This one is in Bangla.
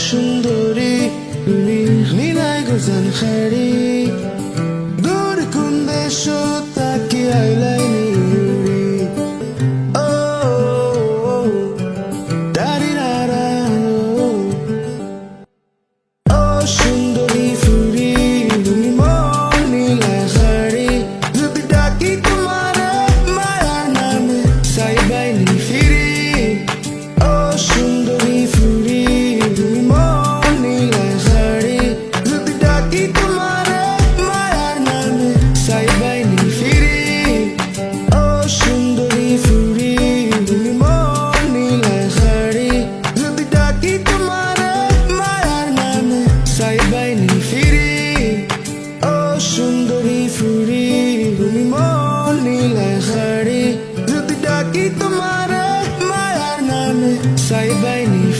Sundari নীলায় গোজাল খাড়ি sai bem e